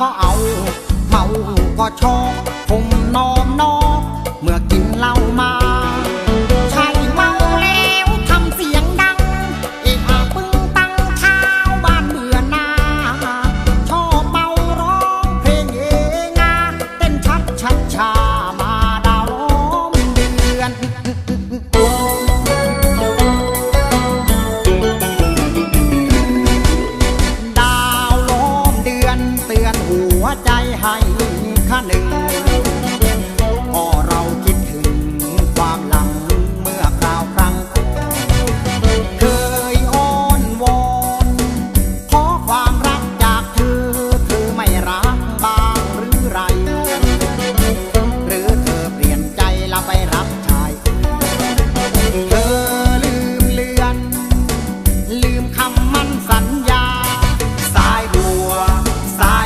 ก็เอา เมาก็ชอบคมนอมนอเมื่อกินเหล้ามา ตือนหัวใจให้ข้าหนึ่งก็เราคิดถึงความหลังเมื่อคราวครั้ง เคยอ้อนวอนขอความรักจากเธอเธอไม่รักบ้างหรือไร หรือเธอเปลี่ยนใจล้ไปรักชายเธอลืมเลือน ลืมคำมั่นสัญ